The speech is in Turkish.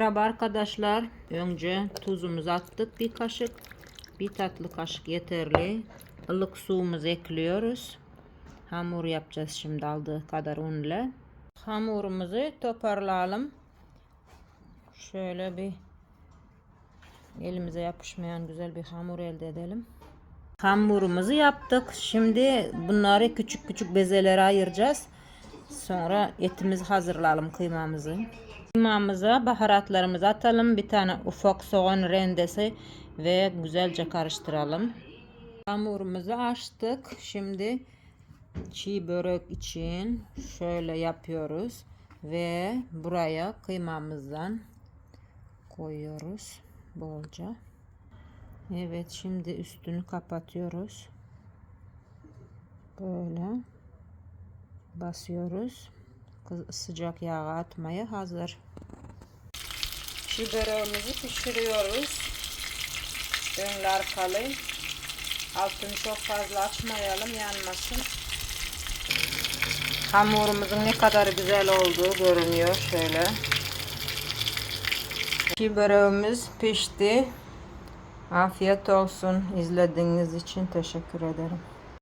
Merhaba arkadaşlar. Önce tuzumuzu attık bir kaşık. Bir tatlı kaşık yeterli. Ilık suyumuzu ekliyoruz. Hamur yapacağız şimdi aldığı kadar unla. Hamurumuzu toparlayalım. Şöyle bir elimize yapışmayan güzel bir hamur elde edelim. Hamurumuzu yaptık. Şimdi bunları küçük küçük bezelere ayıracağız. Sonra etimizi hazırlayalım kıymamızı. Kıymamıza baharatlarımızı atalım. Bir tane ufak soğan rendesi ve güzelce karıştıralım. Hamurumuzu açtık. Şimdi çiğ börek için şöyle yapıyoruz ve buraya kıymamızdan koyuyoruz bolca. Evet şimdi üstünü kapatıyoruz. Böyle basıyoruz. Sıcak yağa atmaya hazır. Böreğimizi pişiriyoruz. Önlü arkalı. Altını çok fazla açmayalım yanmasın. Hamurumuzun ne kadar güzel olduğu görünüyor şöyle. Böreğimiz pişti. Afiyet olsun. İzlediğiniz için teşekkür ederim.